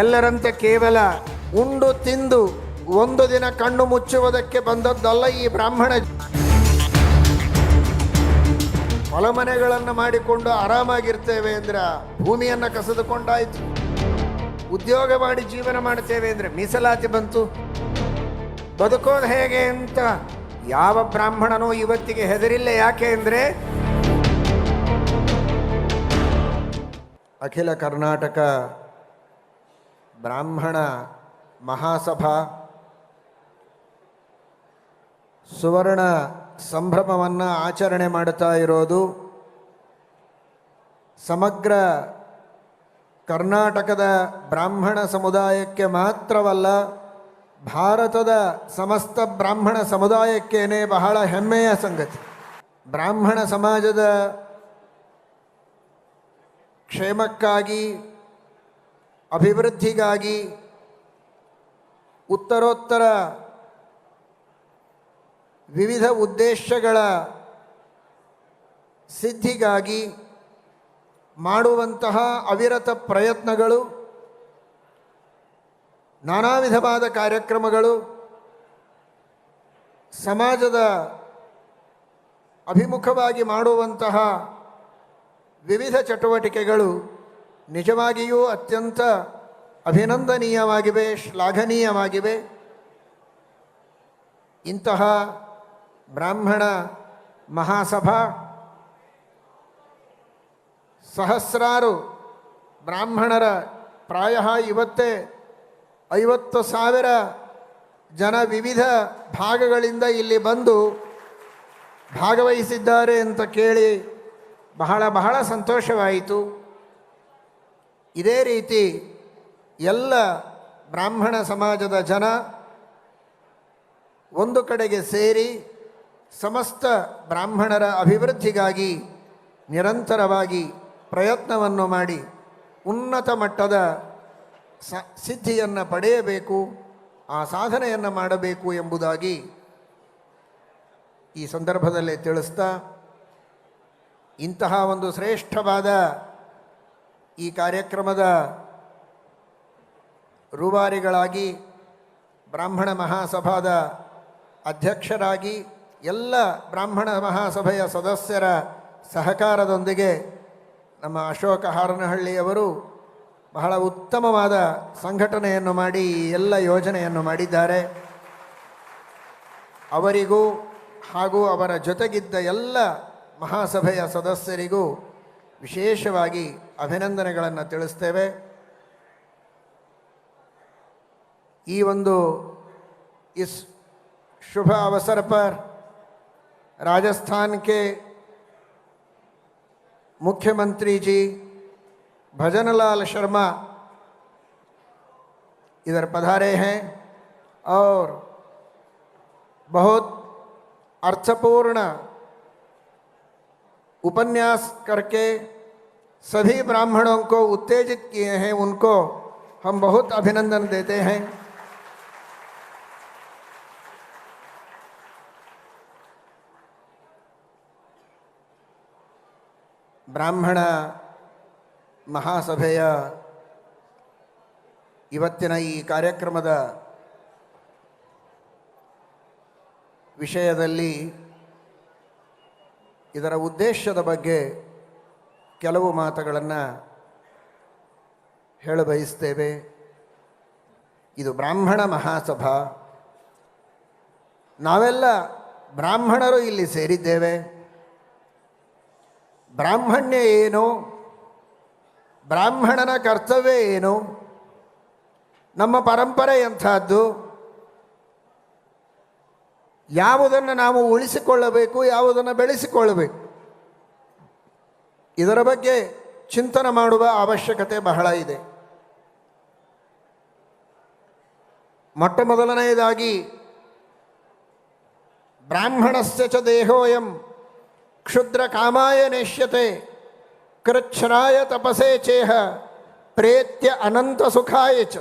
ಎಲ್ಲರಂತೆ ಕೇವಲ ಉಂಡು ತಿಂದು ಒಂದು ದಿನ ಕಣ್ಣು ಮುಚ್ಚುವುದಕ್ಕೆ ಬಂದದ್ದಲ್ಲ ಈ ಬ್ರಾಹ್ಮಣ. ಹೊಲಮನೆಗಳನ್ನು ಮಾಡಿಕೊಂಡು ಆರಾಮಾಗಿರ್ತೇವೆ ಅಂದ್ರೆ ಭೂಮಿಯನ್ನು ಕಸಿದುಕೊಂಡಾಯಿತು. ಉದ್ಯೋಗ ಮಾಡಿ ಜೀವನ ಮಾಡ್ತೇವೆ ಅಂದರೆ ಮೀಸಲಾತಿ ಬಂತು. ಬದುಕೋದು ಹೇಗೆ ಅಂತ ಯಾವ ಬ್ರಾಹ್ಮಣನೂ ಇವತ್ತಿಗೆ ಹೆದರಿಲ್ಲ ಯಾಕೆ ಅಂದರೆ ಅಖಿಲ ಕರ್ನಾಟಕ ಬ್ರಾಹ್ಮಣ ಮಹಾಸಭಾ, ಸುವರ್ಣ ಸಂಭ್ರಮವನ್ನು ಆಚರಣೆ ಮಾಡುತ್ತಾ ಇರೋದು, ಸಮಗ್ರ ಕರ್ನಾಟಕದ ಬ್ರಾಹ್ಮಣ ಸಮುದಾಯಕ್ಕೆ ಮಾತ್ರವಲ್ಲ, ಭಾರತದ ಸಮಸ್ತ ಬ್ರಾಹ್ಮಣ ಸಮುದಾಯಕ್ಕೇನೆ ಬಹಳ ಹೆಮ್ಮೆಯ ಸಂಗತಿ. ಬ್ರಾಹ್ಮಣ ಸಮಾಜದ ಕ್ಷೇಮಕ್ಕಾಗಿ ಅಭಿವೃದ್ಧಿಗಾಗಿ ಉತ್ತರೋತ್ತರ ವಿವಿಧ ಉದ್ದೇಶಗಳ ಸಿದ್ಧಿಗಾಗಿ ಮಾಡುವಂತಹ ಅವಿರತ ಪ್ರಯತ್ನಗಳು ನಾನಾ ವಿಧವಾದ ಕಾರ್ಯಕ್ರಮಗಳು, ಸಮಾಜದ ಅಭಿಮುಖವಾಗಿ ಮಾಡುವಂತಹ ವಿವಿಧ ಚಟುವಟಿಕೆಗಳು ನಿಜವಾಗಿಯೂ ಅತ್ಯಂತ ಅಭಿನಂದನೀಯವಾಗಿವೆ, ಶ್ಲಾಘನೀಯವಾಗಿವೆ. ಇಂತಹ ಬ್ರಾಹ್ಮಣ ಮಹಾಸಭಾ ಸಹಸ್ರಾರು ಬ್ರಾಹ್ಮಣರ ಪ್ರಾಯ ಇವತ್ತೇ ಐವತ್ತು ಸಾವಿರ ಜನ ವಿವಿಧ ಭಾಗಗಳಿಂದ ಇಲ್ಲಿ ಬಂದು ಭಾಗವಹಿಸಿದ್ದಾರೆ ಅಂತ ಕೇಳಿ ಬಹಳ ಬಹಳ ಸಂತೋಷವಾಯಿತು. ಇದೇ ರೀತಿ ಎಲ್ಲ ಬ್ರಾಹ್ಮಣ ಸಮಾಜದ ಜನ ಒಂದು ಕಡೆಗೆ ಸೇರಿ ಸಮಸ್ತ ಬ್ರಾಹ್ಮಣರ ಅಭಿವೃದ್ಧಿಗಾಗಿ ನಿರಂತರವಾಗಿ ಪ್ರಯತ್ನವನ್ನು ಮಾಡಿ ಉನ್ನತ ಮಟ್ಟದ ಸ ಸಿದ್ಧಿಯನ್ನು ಪಡೆಯಬೇಕು, ಆ ಸಾಧನೆಯನ್ನು ಮಾಡಬೇಕು ಎಂಬುದಾಗಿ ಈ ಸಂದರ್ಭದಲ್ಲಿ ತಿಳಿಸ್ತಾ ಇಂತಹ ಒಂದು ಶ್ರೇಷ್ಠವಾದ ಈ ಕಾರ್ಯಕ್ರಮದ ರೂವಾರಿಗಳಾಗಿ ಬ್ರಾಹ್ಮಣ ಮಹಾಸಭಾದ ಅಧ್ಯಕ್ಷರಾಗಿ ಎಲ್ಲ ಬ್ರಾಹ್ಮಣ ಮಹಾಸಭೆಯ ಸದಸ್ಯರ ಸಹಕಾರದೊಂದಿಗೆ ನಮ್ಮ ಅಶೋಕ ಹಾರನಹಳ್ಳಿಯವರು ಬಹಳ ಉತ್ತಮವಾದ ಸಂಘಟನೆಯನ್ನು ಮಾಡಿ ಎಲ್ಲ ಯೋಜನೆಯನ್ನು ಮಾಡಿದ್ದಾರೆ. ಅವರಿಗೂ ಹಾಗೂ ಅವರ ಜೊತೆಗಿದ್ದ ಎಲ್ಲ ಮಹಾಸಭೆಯ ಸದಸ್ಯರಿಗೂ ವಿಶೇಷವಾಗಿ ಅಭಿನಂದನೆಗಳನ್ನು ತಿಳಿಸ್ತೇವೆ ಈ ಒಂದು इस शुभ अवसर पर राजस्थान के मुख्यमंत्री जी भजनलाल शर्मा इधर पधारे हैं और बहुत अर्थपूर्ण उपन्यास करके सभी ब्राह्मणों को उत्तेजित किए हैं उनको हम बहुत अभिनंदन देते हैं ಬ್ರಾಹ್ಮಣ ಮಹಾಸಭೆಯ ಇವತ್ತಿನ ಈ ಕಾರ್ಯಕ್ರಮದ ವಿಷಯದಲ್ಲಿ ಇದರ ಉದ್ದೇಶದ ಬಗ್ಗೆ ಕೆಲವು ಮಾತುಗಳನ್ನು ಹೇಳಬಯಸ್ತೇವೆ ಇದು ಬ್ರಾಹ್ಮಣ ಮಹಾಸಭಾ. ನಾವೆಲ್ಲ ಬ್ರಾಹ್ಮಣರು ಇಲ್ಲಿ ಸೇರಿದ್ದೇವೆ. ಬ್ರಾಹ್ಮಣ್ಯ ಏನು? ಬ್ರಾಹ್ಮಣನ ಕರ್ತವ್ಯ ಏನು? ನಮ್ಮ ಪರಂಪರೆ ಎಂಥದ್ದು? ಯಾವುದನ್ನು ನಾವು ಉಳಿಸಿಕೊಳ್ಳಬೇಕು, ಯಾವುದನ್ನು ಬೆಳೆಸಿಕೊಳ್ಳಬೇಕು? ಇದರ ಬಗ್ಗೆ ಚಿಂತನೆ ಮಾಡುವ ಅವಶ್ಯಕತೆ ಬಹಳ ಇದೆ. ಮೊಟ್ಟ ಮೊದಲನೆಯದಾಗಿ, ಬ್ರಾಹ್ಮಣಸ್ಯ ಚ ದೇಹೋಯಂ ಕ್ಷುದ್ರ ಕಾಮಾಯ ನೇಷ್ಯತೆ ಕೃಚ್ಛ್ರಾಯ ತಪಸೇ ಚೇಹ ಪ್ರೇತ್ಯ ಅನಂತ ಸುಖಾಯ ಚ.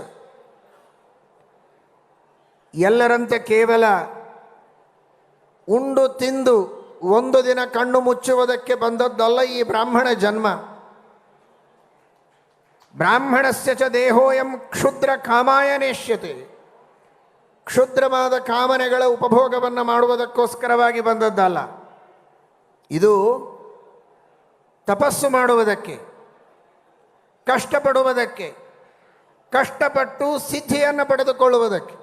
ಎಲ್ಲರಂತೆ ಕೇವಲ ಉಂಡು ತಿಂದು ಒಂದು ದಿನ ಕಣ್ಣು ಮುಚ್ಚುವುದಕ್ಕೆ ಬಂದದ್ದಲ್ಲ ಈ ಬ್ರಾಹ್ಮಣ ಜನ್ಮ. ಬ್ರಾಹ್ಮಣಸ್ಯ ಚ ದೇಹೋಯಂ ಕ್ಷುದ್ರ ಕಾಮಾಯನೇಷ್ಯತೆ. ಕ್ಷುದ್ರವಾದ ಕಾಮನೆಗಳ ಉಪಭೋಗವನ್ನು ಮಾಡುವುದಕ್ಕೋಸ್ಕರವಾಗಿ ಬಂದದ್ದಲ್ಲ. ಇದು ತಪಸ್ಸು ಮಾಡುವುದಕ್ಕೆ, ಕಷ್ಟಪಡುವುದಕ್ಕೆ, ಕಷ್ಟಪಟ್ಟು ಸಿದ್ಧಿಯನ್ನು ಪಡೆದುಕೊಳ್ಳುವುದಕ್ಕೆ.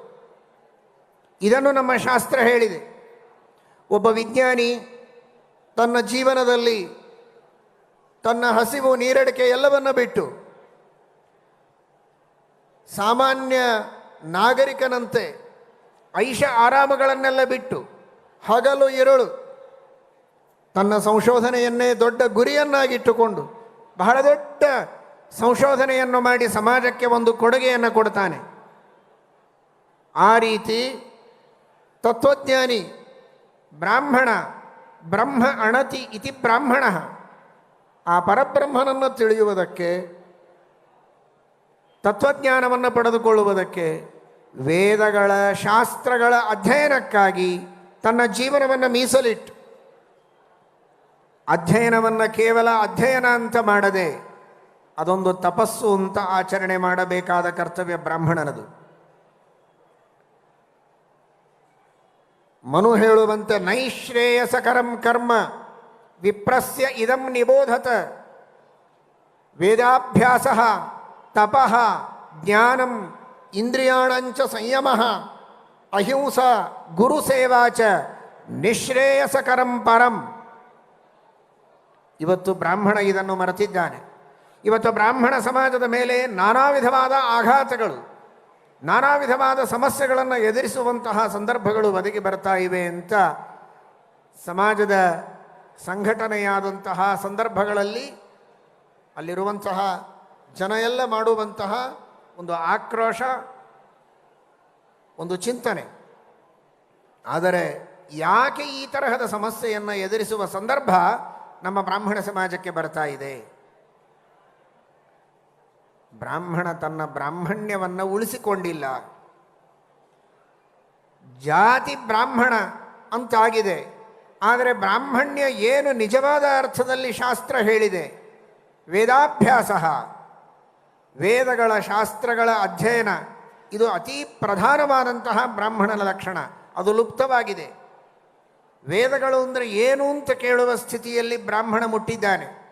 ಇದನ್ನು ನಮ್ಮ ಶಾಸ್ತ್ರ ಹೇಳಿದೆ. ಒಬ್ಬ ವಿಜ್ಞಾನಿ ತನ್ನ ಜೀವನದಲ್ಲಿ ತನ್ನ ಹಸಿವು ನೀರಡಿಕೆ ಎಲ್ಲವನ್ನ ಬಿಟ್ಟು ಸಾಮಾನ್ಯ ನಾಗರಿಕನಂತೆ ಐಷ ಆರಾಮಗಳನ್ನೆಲ್ಲ ಬಿಟ್ಟು ಹಗಲು ಇರುಳು ತನ್ನ ಸಂಶೋಧನೆಯನ್ನೇ ದೊಡ್ಡ ಗುರಿಯನ್ನಾಗಿಟ್ಟುಕೊಂಡು ಬಹಳ ದೊಡ್ಡ ಸಂಶೋಧನೆಯನ್ನು ಮಾಡಿ ಸಮಾಜಕ್ಕೆ ಒಂದು ಕೊಡುಗೆಯನ್ನು ಕೊಡ್ತಾನೆ. ಆ ರೀತಿ ತತ್ವಜ್ಞಾನಿ ಬ್ರಾಹ್ಮಣ, ಬ್ರಹ್ಮ ಅಣತಿ ಇತಿ ಬ್ರಾಹ್ಮಣ. ಆ ಪರಬ್ರಹ್ಮನನ್ನು ತಿಳಿಯುವುದಕ್ಕೆ, ತತ್ವಜ್ಞಾನವನ್ನು ಪಡೆದುಕೊಳ್ಳುವುದಕ್ಕೆ, ವೇದಗಳ, ಶಾಸ್ತ್ರಗಳ ಅಧ್ಯಯನಕ್ಕಾಗಿ ತನ್ನ ಜೀವನವನ್ನು ಮೀಸಲಿಟ್ಟು, ಅಧ್ಯಯನವನ್ನು ಕೇವಲ ಅಧ್ಯಯನ ಅಂತ ಮಾಡದೆ, ಅದೊಂದು ತಪಸ್ಸು ಅಂತ ಆಚರಣೆ ಮಾಡಬೇಕಾದ ಕರ್ತವ್ಯ ಬ್ರಾಹ್ಮಣನದು. ಮನು ಹೇಳುವಂತೆ ನೈಶ್ರೇಯಸಕರಂ ಕರ್ಮ, ವಿಪ್ರಸ್ಯ ಇದಂ ನಿಬೋಧತ. ವೇದಾಭ್ಯಾಸ, ತಪಃ, ಜ್ಞಾನಂ, ಇಂದ್ರಿಯಾಣಂಚ ಸಂಯಮ, ಅಹಿಂಸ ಗುರುಸೇವಾ ಚ ನಿಶ್ರೇಯಸಕರಂ ಪರಂ. ಇವತ್ತು ಬ್ರಾಹ್ಮಣ ಇದನ್ನು ಮರೆತಿದ್ದಾನೆ. ಇವತ್ತು ಬ್ರಾಹ್ಮಣ ಸಮಾಜದ ಮೇಲೆ ನಾನಾ ವಿಧವಾದ ಆಘಾತಗಳು ನಾನಾ ವಿಧವಾದ ಸಮಸ್ಯೆಗಳನ್ನು ಎದುರಿಸುವಂತಹ ಸಂದರ್ಭಗಳು ಒದಗಿ ಬರ್ತಾ ಇವೆ ಅಂತ ಸಮಾಜದ ಸಂಘಟನೆಯಾದಂತಹ ಸಂದರ್ಭಗಳಲ್ಲಿ ಅಲ್ಲಿರುವಂತಹ ಜನ ಎಲ್ಲ ಮಾಡುವಂತಹ ಒಂದು ಆಕ್ರೋಶ, ಒಂದು ಚಿಂತನೆ. ಆದರೆ ಯಾಕೆ ಈ ತರಹದ ಸಮಸ್ಯೆಯನ್ನು ಎದುರಿಸುವ ಸಂದರ್ಭ ನಮ್ಮ ಬ್ರಾಹ್ಮಣ ಸಮಾಜಕ್ಕೆ ಬರ್ತಾ ಇದೆ? ಬ್ರಾಹ್ಮಣ ತನ್ನ ಬ್ರಾಹ್ಮಣ್ಯವನ್ನು ಉಳಿಸಿಕೊಂಡಿಲ್ಲ. ಜಾತಿ ಬ್ರಾಹ್ಮಣ ಅಂತಾಗಿದೆ. ಆದರೆ ಬ್ರಾಹ್ಮಣ್ಯ ಏನು ನಿಜವಾದ ಅರ್ಥದಲ್ಲಿ ಶಾಸ್ತ್ರ ಹೇಳಿದೆ? ವೇದಾಭ್ಯಾಸ. ವೇದಗಳ ಶಾಸ್ತ್ರಗಳ ಅಧ್ಯಯನ, ಇದು ಅತೀ ಪ್ರಧಾನವಾದಂತಹ ಬ್ರಾಹ್ಮಣನ ಲಕ್ಷಣ. ಅದು ಲುಪ್ತವಾಗಿದೆ. ವೇದಗಳು ಅಂದರೆ ಏನು ಅಂತ ಕೇಳುವ ಸ್ಥಿತಿಯಲ್ಲಿ ಬ್ರಾಹ್ಮಣ ಮುಟ್ಟಿದ್ದಾನೆ.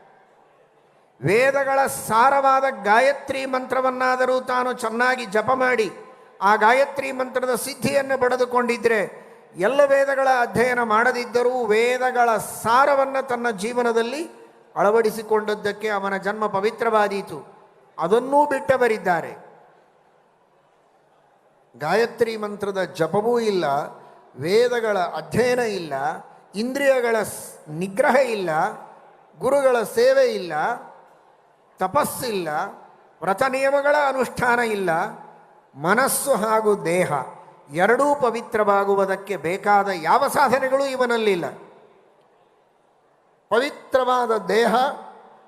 ವೇದಗಳ ಸಾರವಾದ ಗಾಯತ್ರಿ ಮಂತ್ರವನ್ನಾದರೂ ತಾನು ಚೆನ್ನಾಗಿ ಜಪ ಮಾಡಿ ಆ ಗಾಯತ್ರಿ ಮಂತ್ರದ ಸಿದ್ಧಿಯನ್ನು ಪಡೆದುಕೊಂಡಿದ್ದರೆ ಎಲ್ಲ ವೇದಗಳ ಅಧ್ಯಯನ ಮಾಡದಿದ್ದರೂ ವೇದಗಳ ಸಾರವನ್ನು ತನ್ನ ಜೀವನದಲ್ಲಿ ಅಳವಡಿಸಿಕೊಂಡದ್ದಕ್ಕೆ ಅವನ ಜನ್ಮ ಪವಿತ್ರವಾದೀತು. ಅದನ್ನೂ ಬಿಟ್ಟವರಿದ್ದಾರೆ. ಗಾಯತ್ರಿ ಮಂತ್ರದ ಜಪವೂ ಇಲ್ಲ, ವೇದಗಳ ಅಧ್ಯಯನ ಇಲ್ಲ, ಇಂದ್ರಿಯಗಳ ನಿಗ್ರಹ ಇಲ್ಲ, ಗುರುಗಳ ಸೇವೆ ಇಲ್ಲ. ತಪಸ್ಸಿಲ್ಲ ವ್ರತ ನಿಯಮಗಳ ಅನುಷ್ಠಾನ ಇಲ್ಲ, ಮನಸ್ಸು ಹಾಗೂ ದೇಹ ಎರಡೂ ಪವಿತ್ರವಾಗುವುದಕ್ಕೆ ಬೇಕಾದ ಯಾವ ಸಾಧನೆಗಳು ಇವನಲ್ಲಿಲ್ಲ. ಪವಿತ್ರವಾದ ದೇಹ,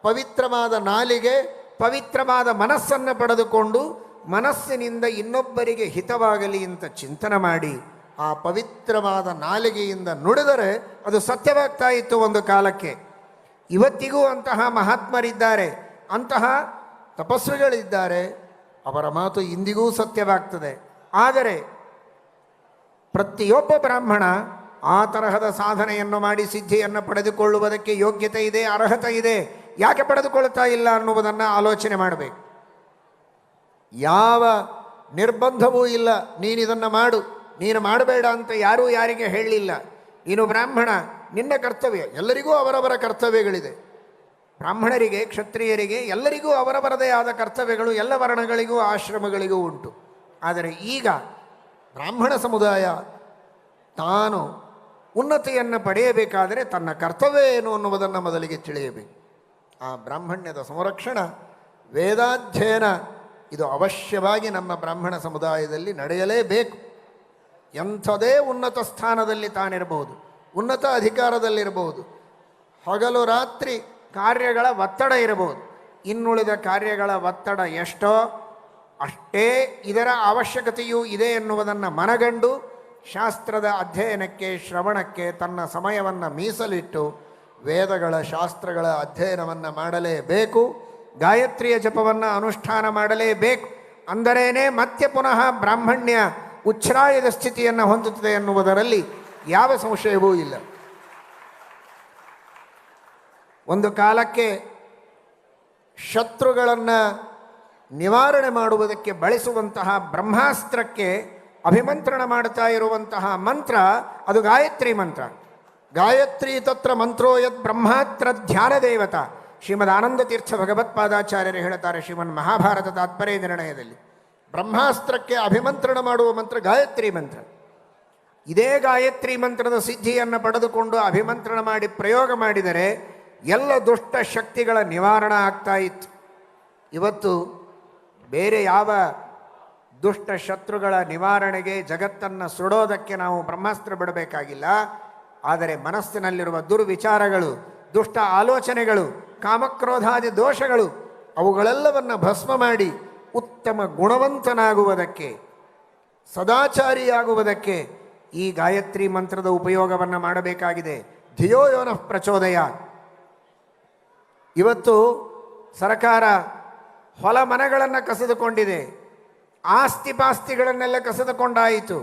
ಪವಿತ್ರವಾದ ನಾಲಿಗೆ, ಪವಿತ್ರವಾದ ಮನಸ್ಸನ್ನು ಪಡೆದುಕೊಂಡು ಮನಸ್ಸಿನಿಂದ ಇನ್ನೊಬ್ಬರಿಗೆ ಹಿತವಾಗಲಿ ಅಂತ ಚಿಂತನೆ ಮಾಡಿ, ಆ ಪವಿತ್ರವಾದ ನಾಲಿಗೆಯಿಂದ ನುಡಿದರೆ ಅದು ಸತ್ಯವಾಗ್ತಾ ಇತ್ತು ಒಂದು ಕಾಲಕ್ಕೆ. ಇವತ್ತಿಗೂ ಅಂತಹ ಮಹಾತ್ಮರಿದ್ದಾರೆ. ಅಂತಹ ತಪಸ್ವಿಗಳಿದ್ದಾರೆ ಅವರ ಮಾತು ಇಂದಿಗೂ ಸತ್ಯವಾಗ್ತದೆ. ಆದರೆ ಪ್ರತಿಯೊಬ್ಬ ಬ್ರಾಹ್ಮಣ ಆ ತರಹದ ಸಾಧನೆಯನ್ನು ಮಾಡಿ, ಸಿದ್ಧಿಯನ್ನು ಪಡೆದುಕೊಳ್ಳುವುದಕ್ಕೆ ಯೋಗ್ಯತೆ ಇದೆ, ಅರ್ಹತೆ ಇದೆ, ಯಾಕೆ ಪಡೆದುಕೊಳ್ತಾ ಇಲ್ಲ ಅನ್ನುವುದನ್ನು ಆಲೋಚನೆ ಮಾಡಬೇಕು. ಯಾವ ನಿರ್ಬಂಧವೂ ಇಲ್ಲ ನೀನಿದನ್ನು ಮಾಡು, ನೀನು ಮಾಡಬೇಡ ಅಂತ ಯಾರೂ ಯಾರಿಗೆ ಹೇಳಲಿಲ್ಲ ನೀನು ಬ್ರಾಹ್ಮಣ, ನಿನ್ನ ಕರ್ತವ್ಯ, ಎಲ್ಲರಿಗೂ ಅವರವರ ಕರ್ತವ್ಯಗಳಿದೆ. ಬ್ರಾಹ್ಮಣರಿಗೆ, ಕ್ಷತ್ರಿಯರಿಗೆ, ಎಲ್ಲರಿಗೂ ಅವರವರದೇ ಆದ ಕರ್ತವ್ಯಗಳು, ಎಲ್ಲ ವರ್ಣಗಳಿಗೂ, ಆಶ್ರಮಗಳಿಗೂ ಉಂಟು. ಆದರೆ ಈಗ ಬ್ರಾಹ್ಮಣ ಸಮುದಾಯ ತಾನು ಉನ್ನತಿಯನ್ನು ಪಡೆಯಬೇಕಾದರೆ ತನ್ನ ಕರ್ತವ್ಯ ಏನು ಅನ್ನುವುದನ್ನು ಮೊದಲಿಗೆ ತಿಳಿಯಬೇಕು. ಆ ಬ್ರಾಹ್ಮಣ್ಯದ ಸಂರಕ್ಷಣ, ವೇದಾಧ್ಯಯನ, ಇದು ಅವಶ್ಯವಾಗಿ ನಮ್ಮ ಬ್ರಾಹ್ಮಣ ಸಮುದಾಯದಲ್ಲಿ ನಡೆಯಲೇಬೇಕು. ಎಂಥದೇ ಉನ್ನತ ಸ್ಥಾನದಲ್ಲಿ ತಾನಿರಬಹುದು, ಉನ್ನತ ಅಧಿಕಾರದಲ್ಲಿರಬಹುದು. ಹಗಲು ರಾತ್ರಿ ಕಾರ್ಯಗಳ ಒತ್ತಡ ಇರಬಹುದು. ಇನ್ನುಳಿದ ಕಾರ್ಯಗಳ ಒತ್ತಡ ಎಷ್ಟೋ, ಅಷ್ಟೇ ಇದರ ಅವಶ್ಯಕತೆಯೂ ಇದೆ ಎನ್ನುವುದನ್ನು ಮನಗಂಡು ಶಾಸ್ತ್ರದ ಅಧ್ಯಯನಕ್ಕೆ, ಶ್ರವಣಕ್ಕೆ, ತನ್ನ ಸಮಯವನ್ನು ಮೀಸಲಿಟ್ಟು ವೇದಗಳ, ಶಾಸ್ತ್ರಗಳ ಅಧ್ಯಯನವನ್ನು ಮಾಡಲೇಬೇಕು. ಗಾಯತ್ರಿಯ ಜಪವನ್ನು ಅನುಷ್ಠಾನ ಮಾಡಲೇಬೇಕು. ಅಂದರೇನೆ ಮತ್ತೆ ಪುನಃ ಬ್ರಾಹ್ಮಣ್ಯ ಉಚ್ಛ್ರಾಯದ ಸ್ಥಿತಿಯನ್ನು ಹೊಂದುತ್ತದೆ ಎನ್ನುವುದರಲ್ಲಿ ಯಾವ ಸಂಶಯವೂ ಇಲ್ಲ. ಒಂದು ಕಾಲಕ್ಕೆ ಶತ್ರುಗಳನ್ನು ನಿವಾರಣೆ ಮಾಡುವುದಕ್ಕೆ ಬಳಸುವಂತಹ ಬ್ರಹ್ಮಾಸ್ತ್ರಕ್ಕೆ ಅಭಿಮಂತ್ರಣ ಮಾಡ್ತಾ ಇರುವಂತಹ ಮಂತ್ರ, ಅದು ಗಾಯತ್ರಿ ಮಂತ್ರ. ಗಾಯತ್ರಿ ತತ್ರ ಮಂತ್ರೋ ಯದ್ ಬ್ರಹ್ಮಾತ್ರ ಧ್ಯಾನ ದೇವತ. ಶ್ರೀಮದ್ ಆನಂದ ತೀರ್ಥ ಭಗವತ್ಪಾದಾಚಾರ್ಯರು ಹೇಳುತ್ತಾರೆ, ಶ್ರೀಮನ್ ಮಹಾಭಾರತ ತಾತ್ಪರ್ಯ ನಿರ್ಣಯದಲ್ಲಿ. ಬ್ರಹ್ಮಾಸ್ತ್ರಕ್ಕೆ ಅಭಿಮಂತ್ರಣ ಮಾಡುವ ಮಂತ್ರ ಗಾಯತ್ರಿ ಮಂತ್ರ. ಇದೇ ಗಾಯತ್ರಿ ಮಂತ್ರದ ಸಿದ್ಧಿಯನ್ನು ಪಡೆದುಕೊಂಡು ಅಭಿಮಂತ್ರಣ ಮಾಡಿ ಪ್ರಯೋಗ ಮಾಡಿದರೆ ಎಲ್ಲ ದುಷ್ಟ ಶಕ್ತಿಗಳ ನಿವಾರಣೆ ಆಗ್ತಾ ಇತ್ತು. ಇವತ್ತು ಬೇರೆ ಯಾವ ದುಷ್ಟ ಶತ್ರುಗಳ ನಿವಾರಣೆಗೆ ಜಗತ್ತನ್ನು ಸುಡೋದಕ್ಕೆ ನಾವು ಬ್ರಹ್ಮಾಸ್ತ್ರ ಬಿಡಬೇಕಾಗಿಲ್ಲ. ಆದರೆ ಮನಸ್ಸಿನಲ್ಲಿರುವ ದುರ್ವಿಚಾರಗಳು, ದುಷ್ಟ ಆಲೋಚನೆಗಳು, ಕಾಮಕ್ರೋಧಾದಿ ದೋಷಗಳು, ಅವುಗಳೆಲ್ಲವನ್ನು ಭಸ್ಮ ಮಾಡಿ ಉತ್ತಮ ಗುಣವಂತನಾಗುವುದಕ್ಕೆ, ಸದಾಚಾರಿಯಾಗುವುದಕ್ಕೆ ಈ ಗಾಯತ್ರಿ ಮಂತ್ರದ ಉಪಯೋಗವನ್ನು ಮಾಡಬೇಕಾಗಿದೆ. ಧಿಯೋ ಯೋನಃ ಪ್ರಚೋದಯ ಇವತ್ತು ಸರಕಾರ ಹೊಲ ಮನೆಗಳನ್ನು ಕಸಿದುಕೊಂಡಿದೆ ಆಸ್ತಿ ಪಾಸ್ತಿಗಳನ್ನೆಲ್ಲ ಕಸಿದುಕೊಂಡಾಯಿತು.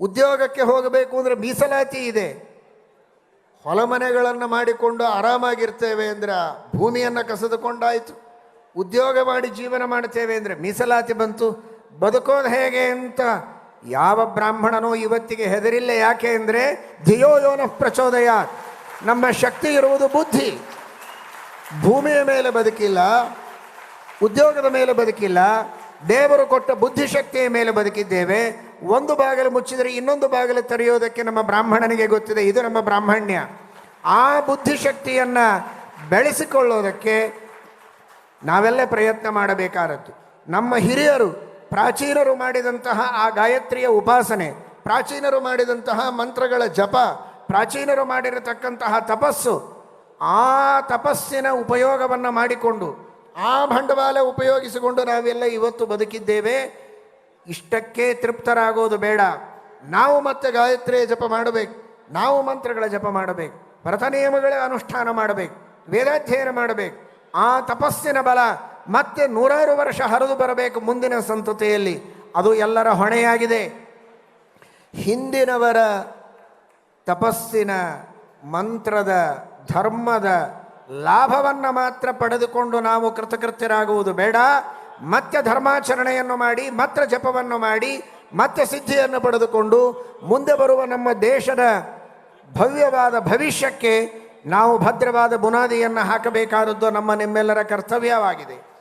ಉದ್ಯೋಗಕ್ಕೆ ಹೋಗಬೇಕು ಅಂದರೆ ಮೀಸಲಾತಿ ಇದೆ. ಹೊಲ ಮನೆಗಳನ್ನು ಮಾಡಿಕೊಂಡು ಆರಾಮಾಗಿರ್ತೇವೆ ಅಂದ್ರೆ ಭೂಮಿಯನ್ನು ಕಸಿದುಕೊಂಡಾಯಿತು. ಉದ್ಯೋಗ ಮಾಡಿ ಜೀವನ ಮಾಡ್ತೇವೆ ಅಂದರೆ ಮೀಸಲಾತಿ ಬಂತು. ಬದುಕೋದು ಹೇಗೆ ಅಂತ ಯಾವ ಬ್ರಾಹ್ಮಣನೂ ಇವತ್ತಿಗೆ ಹೆದರಿಲ್ಲ. ಯಾಕೆ ಅಂದರೆ ಧಿಯೋ ಪ್ರಚೋದಯ ನಮ್ಮ ಶಕ್ತಿ ಇರುವುದು ಬುದ್ಧಿ. ಭೂಮಿಯ ಮೇಲೆ ಬದುಕಿಲ್ಲ, ಉದ್ಯೋಗದ ಮೇಲೆ ಬದುಕಿಲ್ಲ, ದೇವರು ಕೊಟ್ಟ ಬುದ್ಧಿಶಕ್ತಿಯ ಮೇಲೆ ಬದುಕಿದ್ದೇವೆ. ಒಂದು ಬಾಗಿಲು ಮುಚ್ಚಿದರೆ ಇನ್ನೊಂದು ಬಾಗಿಲು ತೆರೆಯೋದಕ್ಕೆ ನಮ್ಮ ಬ್ರಾಹ್ಮಣನಿಗೆ ಗೊತ್ತಿದೆ, ಇದು ನಮ್ಮ ಬ್ರಾಹ್ಮಣ್ಯ. ಆ ಬುದ್ಧಿಶಕ್ತಿಯನ್ನು ಬೆಳೆಸಿಕೊಳ್ಳೋದಕ್ಕೆ ನಾವೆಲ್ಲ ಪ್ರಯತ್ನ ಮಾಡಬೇಕಾದದ್ದು. ನಮ್ಮ ಹಿರಿಯರು, ಪ್ರಾಚೀನರು ಮಾಡಿದಂತಹ ಆ ಗಾಯತ್ರಿಯ ಉಪಾಸನೆ, ಪ್ರಾಚೀನರು ಮಾಡಿದಂತಹ ಮಂತ್ರಗಳ ಜಪ ಪ್ರಾಚೀನರು ಮಾಡಿರತಕ್ಕಂತಹ ತಪಸ್ಸು, ಆ ತಪಸ್ಸಿನ ಉಪಯೋಗವನ್ನು ಮಾಡಿಕೊಂಡು, ಆ ಬಂಡವಾಳ ಉಪಯೋಗಿಸಿಕೊಂಡು ನಾವೆಲ್ಲ ಇವತ್ತು ಬದುಕಿದ್ದೇವೆ. ಇಷ್ಟಕ್ಕೆ ತೃಪ್ತರಾಗೋದು ಬೇಡ. ನಾವು ಮತ್ತೆ ಗಾಯತ್ರಿ ಜಪ ಮಾಡಬೇಕು. ನಾವು ಮಂತ್ರಗಳ ಜಪ ಮಾಡಬೇಕು. ವ್ರತ ನಿಯಮಗಳ ಅನುಷ್ಠಾನ ಮಾಡಬೇಕು. ವೇದಾಧ್ಯಯನ ಮಾಡಬೇಕು. ಆ ತಪಸ್ಸಿನ ಬಲ ಮತ್ತೆ ನೂರಾರು ವರ್ಷ ಹರಿದು ಬರಬೇಕು ಮುಂದಿನ ಸಂತತಿಯಲ್ಲಿ. ಅದು ಎಲ್ಲರ ಹೊಣೆಯಾಗಿದೆ. ಹಿಂದಿನವರ ತಪಸ್ಸಿನ ಮಂತ್ರದ ಧರ್ಮದ ಲಾಭವನ್ನು ಮಾತ್ರ ಪಡೆದುಕೊಂಡು ನಾವು ಕೃತಕೃತ್ಯರಾಗುವುದು ಬೇಡ. ಮತ್ತೆ ಧರ್ಮಾಚರಣೆಯನ್ನು ಮಾಡಿ, ಮತ್ತೆ ಜಪವನ್ನು ಮಾಡಿ, ಮತ್ತೆ ಸಿದ್ಧಿಯನ್ನು ಪಡೆದುಕೊಂಡು ಮುಂದೆ ಬರುವ ನಮ್ಮ ದೇಶದ ಭವ್ಯವಾದ ಭವಿಷ್ಯಕ್ಕೆ ನಾವು ಭದ್ರವಾದ ಬುನಾದಿಯನ್ನು ಹಾಕಬೇಕಾದದ್ದು ನಮ್ಮ ನಿಮ್ಮೆಲ್ಲರ ಕರ್ತವ್ಯವಾಗಿದೆ.